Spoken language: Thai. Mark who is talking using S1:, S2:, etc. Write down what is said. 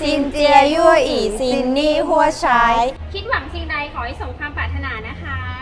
S1: ซินเจียยั่วอีซินนี่หัวใช้
S2: คิดหวังสิ่งใดขอให้สมความปรารถนานะคะ